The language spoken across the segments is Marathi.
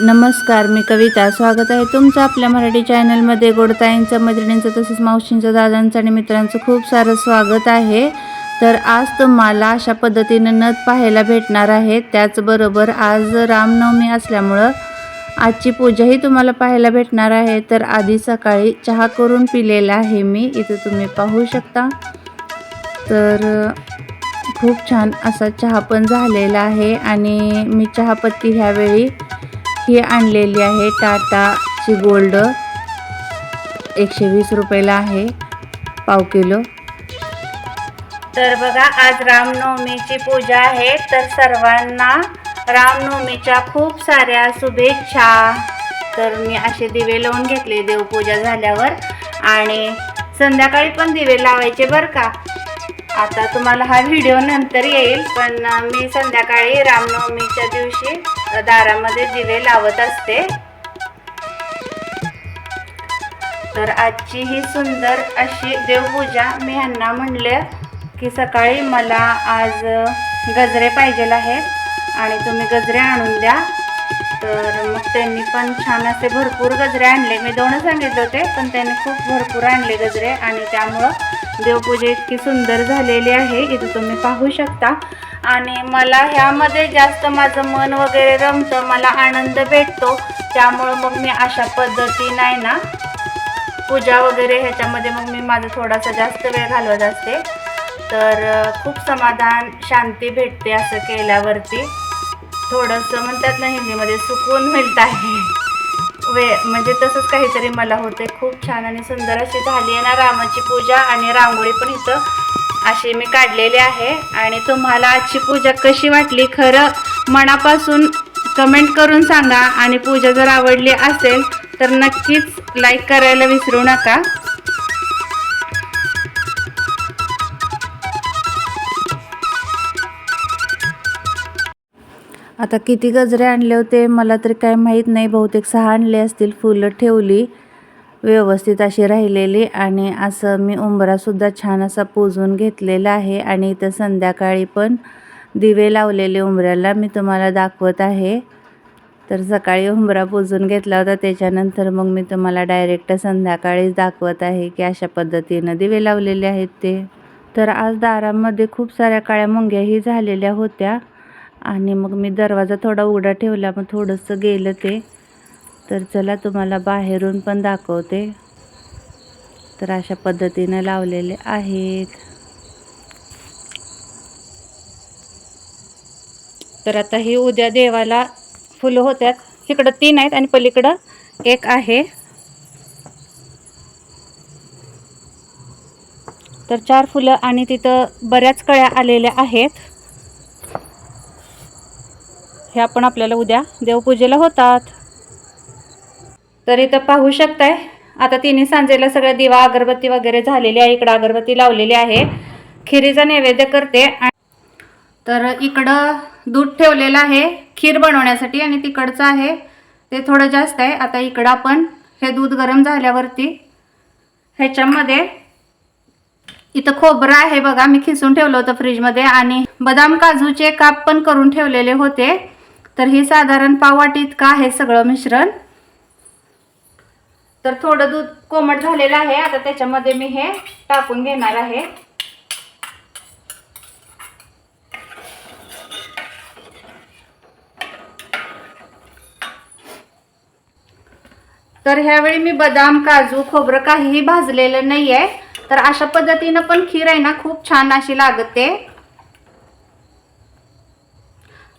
नमस्कार मी कविता. स्वागत आहे तुमचं आपल्या मराठी चॅनलमध्ये. गोडताईंचं मैत्रिणींचं तसंच मावशींचं दादांचं आणि मित्रांचं खूप सारं स्वागत आहे. तर आज तुम्हाला अशा पद्धतीनं नथ पाहायला भेटणार आहे त्याचबरोबर आज रामनवमी असल्यामुळं आजची पूजाही तुम्हाला पाहायला भेटणार आहे. तर आधी सकाळी चहा करून पिलेला आहे मी. इथं तुम्ही पाहू शकता. तर खूप छान असा चहा पण झालेला आहे. आणि मी चहापत्ती ह्यावेळी ही आणलेली आहे टाटाची गोल्ड. एकशे वीस रुपयाला आहे पाव किलो. तर बघा आज रामनवमीची पूजा आहे. तर सर्वांना रामनवमीच्या खूप साऱ्या शुभेच्छा. तर मी असे दिवे लावून घेतले देवपूजा झाल्यावर. आणि संध्याकाळी पण दिवे लावायचे बरं का. आता तुम्हाला हा व्हिडिओ नंतर येईल पण मी संध्याकाळी रामनवमीच्या दिवशी दारामध्ये दिवे लावत असते. तर आजची ही सुंदर अशी देवपूजा मी ह्यांना म्हणले की सकाळी मला आज गजरे पाहिजेल आहेत आणि तुम्ही गजरे आणून द्या. तर मग त्यांनी पण छान असे भरपूर गजरे आणले. मी दोनच सांगितले होते पण त्यांनी खूप भरपूर आणले गजरे आणि त्यामुळं देवपूजा इतकी सुंदर झालेली आहे इथं तुम्ही पाहू शकता. आणि मला ह्यामध्ये जास्त माझं मन वगैरे रमतं मला आनंद भेटतो. त्यामुळं मग मी अशा पद्धतीनं आहे ना पूजा वगैरे ह्याच्यामध्ये मग मी माझा थोडासा जास्त वेळ घालवत असते. तर खूप समाधान शांती भेटते असं केल्यावरती. थोडंसं म्हणतात ना हिंदीमध्ये सुकून मिळत आहे. वे म्हणजे तसंच काहीतरी मला होते खूप छान आणि सुंदर अशी झाली आहे ना रामाची पूजा आणि रांगोळी पण इथं अशी मी काढलेली आहे. आणि तुम्हाला आजची पूजा कशी वाटली खरं मनापासून कमेंट करून सांगा. आणि पूजा जर आवडली असेल तर नक्कीच लाईक करायला विसरू नका. आता किती गजरे आणले होते मला तरी काय माहीत नाही. बहुतेक सहा आणले असतील फुलं ठेवली व्यवस्थित अशी राहिलेली आणि असं मी उंबरासुद्धा छान असा पुजून घेतलेला आहे. आणि इथं संध्याकाळी पण दिवे लावलेले उंबऱ्याला मी तुम्हाला दाखवत आहे. तर सकाळी उंबरा पुजून घेतला होता त्याच्यानंतर मग मी तुम्हाला डायरेक्ट संध्याकाळीच दाखवत आहे की अशा पद्धतीनं दिवे लावलेले आहेत ते. तर आज दारामध्ये खूप साऱ्या काळ्या मुंग्याही झालेल्या होत्या. आणि मग मी दरवाजा थोडा उघडा ठेवला मग थोडंसं गेलं ते. तर चला तुम्हाला बाहेरून पण दाखवते. तर अशा पद्धतीनं लावलेले आहेत. तर आता ही उद्या देवाला फुलं होत्यात. इकडं तीन आहेत आणि पलीकडं एक आहे. तर चार फुलं आणि तिथं बऱ्याच कळ्या आलेल्या आहेत. हे आपण आपल्याला उद्या देवपूजेला होतात. तर इथं पाहू शकताय. आता तिन्ही सांजेला सगळ्या दिवा अगरबत्ती वगैरे झालेली आहे. इकडं अगरबत्ती लावलेली आहे. खिरीचा नैवेद्य करते. तर इकडं दूध ठेवलेलं आहे. खीर बनवण्यासाठी आणि तिकडचं आहे. ते थोडं जास्त आहे. आता इकडं आपण हे दूध गरम झाल्यावरती ह्याच्यामध्ये इथं खोबरं आहे बघा. मी खिसून ठेवलं होतं फ्रीजमध्ये आणि बदाम काजूचे काप पण करून ठेवलेले होते. तर ही साधारण पाववाटी इतकं आहे सगळं मिश्रण? तर थोडं दूध कोमट झालेलं आहे. आता त्याच्यामध्ये मी हे टाकून घेणार आहे. तर ह्यावेळी मी बदाम काजू खोबरं काहीही भाजलेलं नाही आहे तर अशा पद्धतीनं पण खीर आहे ना खूप छान अशी लागते.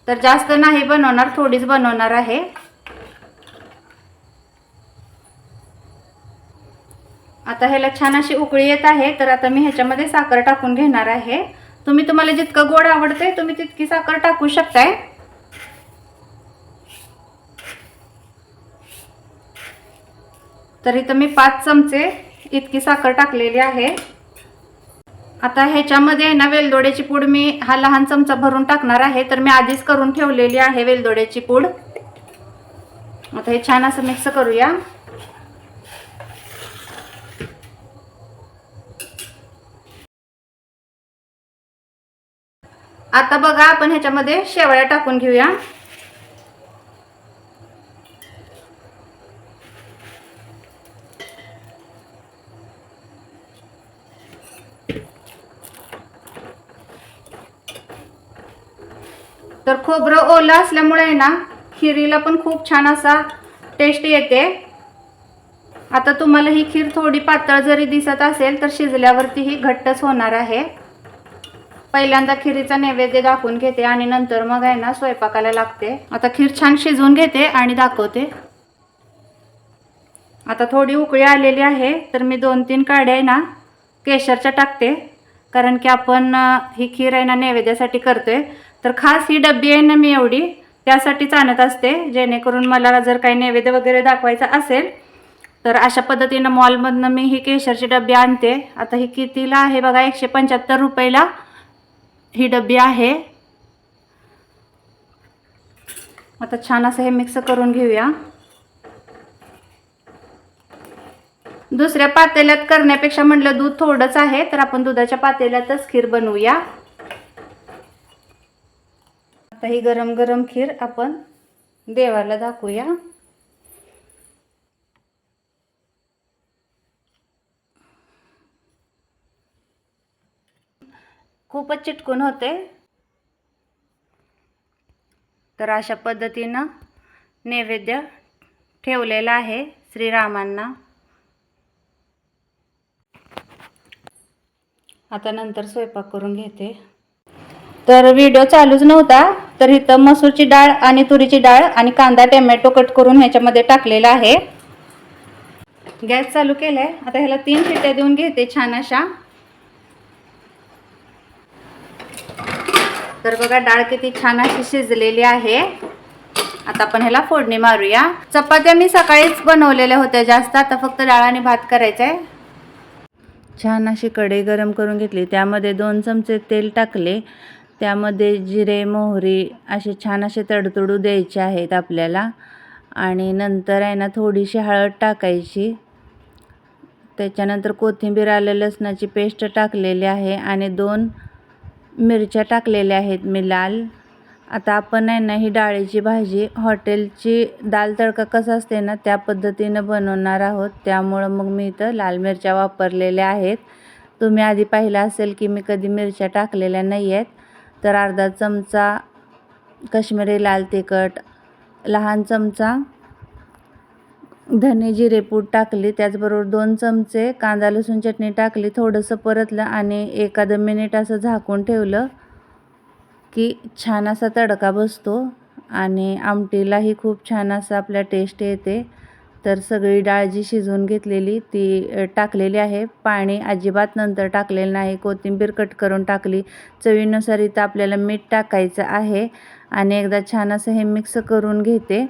तर जास्त नाही बनवणार थोडीच बनवणार आहे. आता ह्याला छान अशी उकळी येत आहे तर आता मी ह्याच्यामध्ये साखर टाकून घेणार आहे. तुम्ही तुम्हाला जितकं गोड आवडते तुम्ही तितकी साखर टाकू शकताय. तर इथं मी पाच चमचे इतकी साखर टाकलेली आहे. आता ह्याच्यामध्ये ना वेलदोड्याची पूड मी हा लहान चमचा भरून टाकणार आहे. तर मी आधीच करून ठेवलेली आहे वेलदोड्याची पूड. आता हे छान असं मिक्स करूया. आता बघा आपण ह्याच्यामध्ये शेवळ्या टाकून घेऊया. तर खोबरं ओलं असल्यामुळे आहे ना खिरीला पण खूप छान असा टेस्ट येते. आता तुम्हाला ही खीर थोडी पातळ जरी दिसत असेल तर शिजल्यावरती ही घट्टच होणार आहे. पहिल्यांदा खिरीचा नैवेद्य दाखवून घेते आणि नंतर मग आहे ना स्वयंपाकाला लागते. आता खीर छान शिजवून घेते आणि दाखवते. आता थोडी उकळी आलेली आहे तर मी दोन तीन काड्या आहे ना केशरच्या टाकते. कारण की आपण ही खीर आहे ना नैवेद्यासाठी करतोय. तर खास ही डब्बी आहे ना मी एवढी त्यासाठीच आणत असते. जेणेकरून मला जर काही नैवेद्य वगैरे दाखवायचा असेल तर अशा पद्धतीनं मॉलमधनं मी ही केशरची डब्बी आणते. आता ही कितीला आहे बघा एकशे पंच्याहत्तर रुपयाला ही डब्बी आहे. आता छान असं हे मिक्स करून घेऊया. दुसऱ्या पातेल्यात करण्यापेक्षा म्हटलं दूध थोडंच आहे तर आपण दुधाच्या पातेल्यातच खीर बनवूया. आता ही गरम गरम खीर आपण देवाला दाखवूया. खूपच चिटकून होते. तर अशा पद्धतीनं नैवेद्य ठेवलेला आहे श्रीरामांना. आता नंतर स्वयंपाक करून घेते. तर व्हिडिओ चालूच नव्हता. तर इथं मसूरची डाळ आणि तुरीची डाळ आणि कांदा टोमॅटो कट करून ह्याच्यामध्ये टाकलेला आहे. गॅस चालू केलाय. आता ह्याला तीन शिट्ट्या देऊन घेते छान अशा. तर बघा डाळ किती छान अशी शिजलेली आहे. आता आपण ह्याला फोडणी मारूया. चपात्या मी सकाळीच बनवलेल्या होत्या जास्त. आता फक्त डाळ आणि भात करायचा आहे छान अशी कढई गरम करून घेतली. त्यामध्ये दोन चमचे तेल टाकले. त्यामध्ये जिरे मोहरी असे छान असे तडतडू द्यायचे आहेत आपल्याला. आणि नंतर आहे ना थोडीशी हळद टाकायची. त्याच्यानंतर कोथिंबीर आलं लसणाची पेस्ट टाकलेली आहे आणि दोन मिरच्या टाकलेल्या आहेत मी लाल. आता आपण आहे ना ही डाळीची भाजी हॉटेलची दाल तडका कसा असते ना त्या पद्धतीनं बनवणार आहोत. त्यामुळं मग मी इथं लाल मिरच्या वापरलेल्या आहेत. तुम्ही आधी पाहिलं असेल की मी कधी मिरच्या टाकलेल्या नाही आहेत. तर अर्धा चमचा कश्मीरी लाल तिखट लहान चमचा धने जिरे पूड टाकली. त्याचबरोबर दोन चमचे कांदा लसूण चटणी टाकली. थोडंसं परतलं आणि एखादं मिनिट असं झाकून ठेवलं की छान असा तडका बसतो आणि आमटीलाही खूप छान असा आपल्या टेस्ट येते. तर सगळी डाळ जी शिजवून घेतलेली ती टाकलेली आहे. पाणी अजिबात नंतर टाकलेलं नाही. कोथिंबीर कट करून टाकली. चवीनुसार इथं आपल्याला मीठ टाकायचं आहे. आणि एकदा छान असं हे मिक्स करून घेते.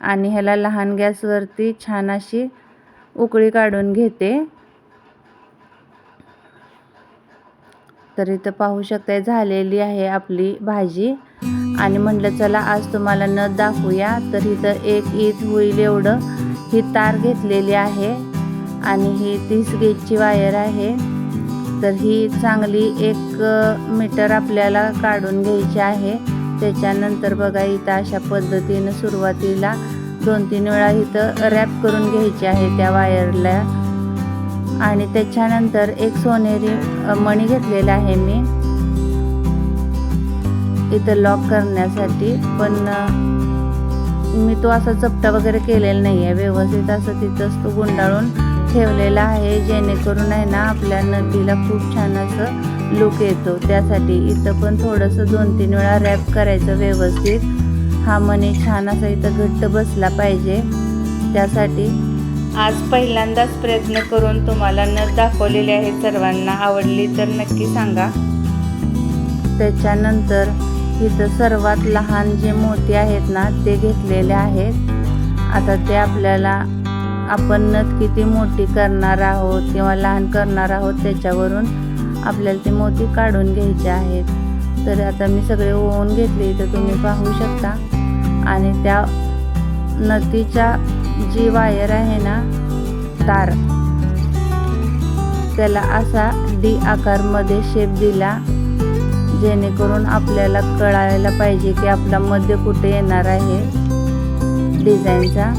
आणि ह्याला लहान गॅसवरती छान अशी उकळी काढून घेते. तर इथं पाहू शकताय झालेली आहे आपली भाजी. आणि म्हटलं चला आज तुम्हाला न दाखवूया. तर इथं एक ईद होईल एवढं. ही तार घेतलेली आहे आणि ही तीस गेजची वायर आहे. तर ही चांगली एक मीटर आपल्याला काढून घ्यायची आहे. त्याच्यानंतर बघा इथं अशा पद्धतीनं सुरुवातीला दोन तीन वेळा इथं रॅप करून घ्यायची आहे त्या वायरला आणि त्याच्यानंतर एक सोनेरी मणी घेतलेला आहे मी. इथं लॉक करण्यासाठी पण मी तो असा चपटा वगैरे केलेला नाही आहे व्यवस्थित असं तिथंच तो गुंडाळून ठेवलेला आहे. जेणेकरून आहे ना आपल्या नदीला खूप छान असं लुक येतो. त्यासाठी इथं पण थोडंसं दोन तीन वेळा रॅप करायचं व्यवस्थित. हा मणी छान असा इथं घट्ट बसला पाहिजे. त्यासाठी आज पहिल्यांदाच प्रयत्न करून तुम्हाला नथ दाखवलेली आहे सर्वांना. आवडली तर नक्की सांगा. त्याच्यानंतर इथं सर्वात लहान जे मोती आहेत ना ते घेतलेले आहेत. आता ते आपल्याला आपण नथ किती मोठी करणार आहोत किंवा लहान करणार आहोत त्याच्यावरून आपल्याला ते मोती काढून घ्यायचे आहेत. तर आता मी सगळे ओवून घेतले तर तुम्ही पाहू शकता. आणि त्या नदीच्या जी वायर आहे ना तार त्याला असा डी आकारमध्ये शेप दिला. जेणेकरून आपल्याला कळायला पाहिजे की आपला मध्य कुठे येणार आहे डिझाईनचा.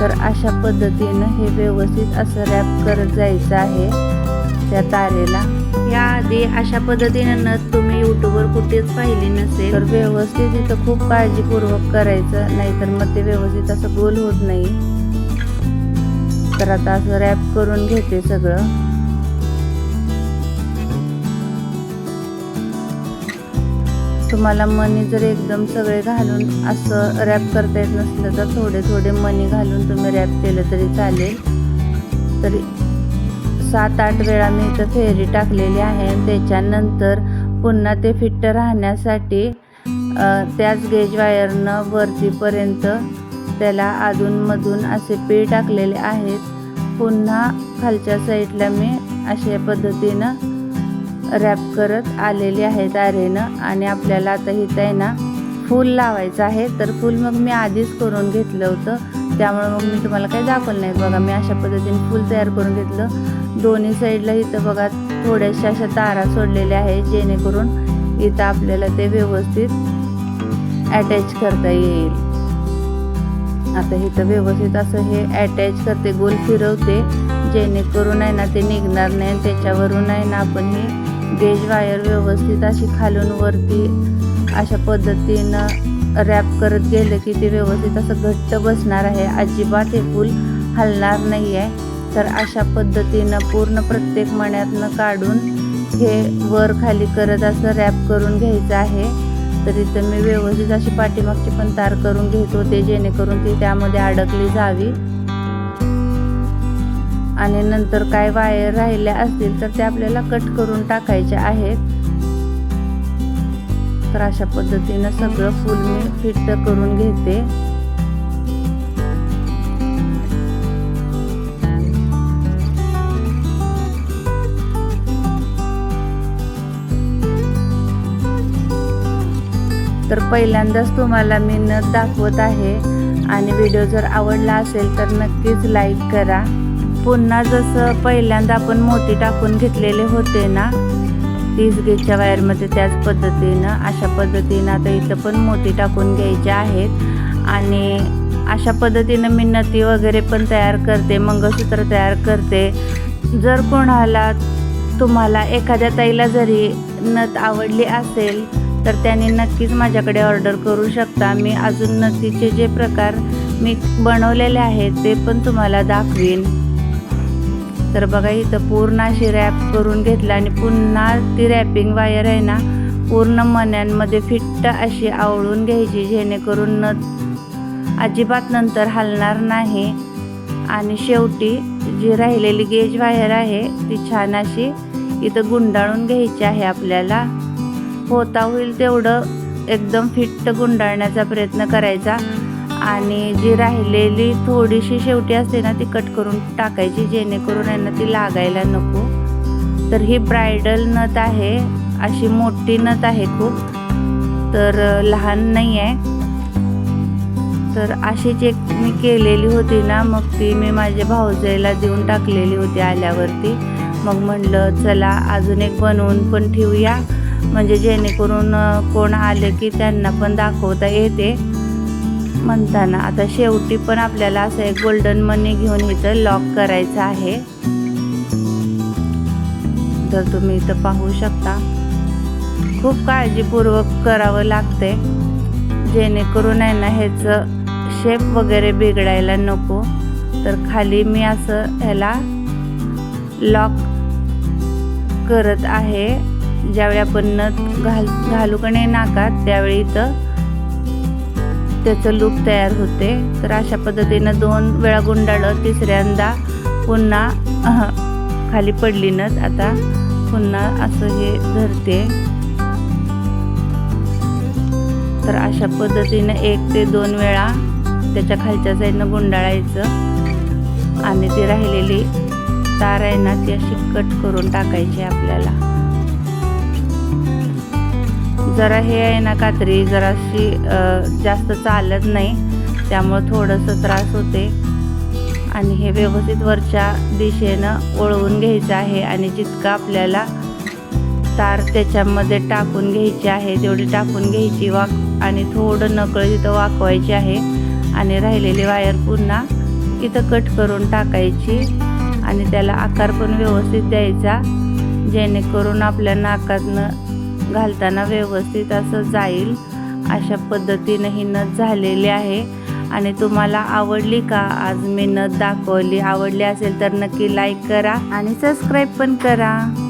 तर अशा पद्धतीनं हे व्यवस्थित असं रॅप करत जायचं आहे त्या तारेला. याआधी अशा पद्धतीनं नथ तुम्ही यूट्यूबवर कुठेच पाहिली नसेल. तर व्यवस्थित इथं खूप काळजीपूर्वक करायचं नाहीतर मग ते व्यवस्थित असं गोल होत नाही. तर आता असं रॅप करून घेते सगळं. तुम्हाला मनी जर एकदम सगळे घालून असं रॅप करता येत नसलं तर थोडे थोडे मनी घालून तुम्ही रॅप केलं तरी चालेल. तरी सात आठ वेळा मी इथं फेरी टाकलेली आहे. त्याच्यानंतर पुन्हा ते फिट्ट राहण्यासाठी त्याच गेज वायरनं वरतीपर्यंत त्याला अधूनमधून असे पीळ टाकलेले आहेत. पुन्हा खालच्या साईडला मी अशा पद्धतीनं रॅप करत आलेली आहेत आरेनं आणि आपल्याला आता इथं आहे ना फूल लावायचं आहे. तर फूल मग मी आधीच करून घेतलं होतं. त्यामुळे मग मी तुम्हाला काही दाखवलं नाही. बघा मी अशा पद्धतीने फूल तयार करून घेतलं. दोन्ही साईडला इथं बघा थोड्याशा अशा तारा सोडलेल्या आहेत जेणेकरून इथं आपल्याला ते व्यवस्थित अटॅच करता येईल. आता इथं व्यवस्थित असं हे अटॅच करते गोल फिरवते. जेणेकरून आहे ना ते निघणार नाही आणि त्याच्यावरून आहे ना आपण हे गेज वायर व्यवस्थित अशी खालून वरती अशा पद्धतीनं रॅप करत गेलं की ते व्यवस्थित असं घट्ट बसणार आहे. अजिबात हे फूल हलणार नाही आहे तर अशा पद्धतीनं पूर्ण प्रत्येक मण्यातनं काढून हे वर खाली करत असं रॅप करून घ्यायचं आहे. तर इथं मी व्यवस्थित अशी पाठीमागची पण तार करून घेत होते जेणेकरून ती त्यामध्ये अडकली जावी. आणि नंतर काय वायर राहिल्या असतील तर ते आपल्याला कट करून टाकायचे आहेत. तर अशा पद्धतीनं सगळं फुल मी फिट करून घेते. तर पहिल्यांदाच तुम्हाला मी नथ दाखवत आहे. आणि व्हिडिओ जर आवडला असेल तर नक्कीच लाईक करा. पुन्हा जसं पहिल्यांदा आपण मोती टाकून घेतलेले होते ना तीस गेजच्या वायरमध्ये त्याच पद्धतीनं अशा पद्धतीनं आता इथं पण मोती टाकून घ्यायचे आहेत. आणि अशा पद्धतीनं मी नती वगैरे पण तयार करते मंगळसूत्र तयार करते. जर कोणाला तुम्हाला एखाद्या ताईला जरी नथ आवडली असेल तर त्यांनी नक्कीच माझ्याकडे ऑर्डर करू शकता. मी अजून नथीचे जे प्रकार मी बनवलेले आहेत ते पण तुम्हाला दाखवीन. तर बघा इथं पूर्ण अशी रॅप करून घेतलं आणि पुन्हा ती रॅपिंग वायर आहे ना पूर्ण मण्यांमध्ये फिट्ट अशी आवळून घ्यायची जेणेकरून न अजिबात नंतर हलणार नाही. आणि शेवटी जी राहिलेली गेज वायर आहे ती छान अशी इथं गुंडाळून घ्यायची आहे आपल्याला. होता होईल तेवढं एकदम फिट्ट गुंडाळण्याचा प्रयत्न करायचा. आणि जी राहिलेली थोडीशी शेवटी असते ना ती कट करून टाकायची जेणेकरून यांना ती लागायला नको. तर ही ब्रायडल नथ आहे अशी मोठी नथ आहे खूप. तर लहान नाही आहे. तर अशीच एक मी केलेली होती ना मग ती मी माझ्या भाऊजेला देऊन टाकलेली होती आल्यावरती. मग म्हणलं चला अजून एक बनवून पण ठेवूया. म्हणजे जेणेकरून कोण आले की त्यांना पण दाखवता येते. म्हणताना. आता शेवटी पण आपल्याला असं एक गोल्डन मनी घेऊन इथं लॉक करायचं आहे. तर तुम्ही इथं पाहू शकता. खूप काळजीपूर्वक करावं लागते जेणेकरून आहे ना ह्याचं शेप वगैरे बिघडायला नको. तर खाली मी असं ह्याला लॉक करत आहे. ज्यावेळी आपण नथ घाल घालू का नाही नाकात त्यावेळी इथं त्याचं लूप तयार होते. तर अशा पद्धतीनं दोन वेळा गुंडाळलं तिसऱ्यांदा पुन्हा खाली पडली नच आता पुन्हा असं हे धरते. तर अशा पद्धतीनं एक ते दोन वेळा त्याच्या खालच्या साईडनं गुंडाळायचं. आणि ती राहिलेली तार आहे ना ती अशी कट करून टाकायची आपल्याला. जरा हे आहे ना कात्री जराशी जास्त चालत नाही. त्यामुळं थोडंसं त्रास होते. आणि हे व्यवस्थित वरच्या दिशेनं वळवून घ्यायचं आहे आणि जितकं आपल्याला तार त्याच्यामध्ये टाकून घ्यायची आहे तेवढी टाकून घ्यायची वाक आणि थोडं नकळं तिथं वाकवायची आहे. आणि राहिलेली वायर पुन्हा इथं कट करून टाकायची आणि त्याला आकार पण व्यवस्थित द्यायचा जेणेकरून आपल्या नाकातनं घालताना व्यवस्थित असं जाईल अशा पद्धतीनं ही नथ झालेली आहे. आणि तुम्हाला आवडली का? आज मी नथ दाखवली. आवडली असेल तर नक्की लाईक करा आणि सबस्क्राईब पण करा.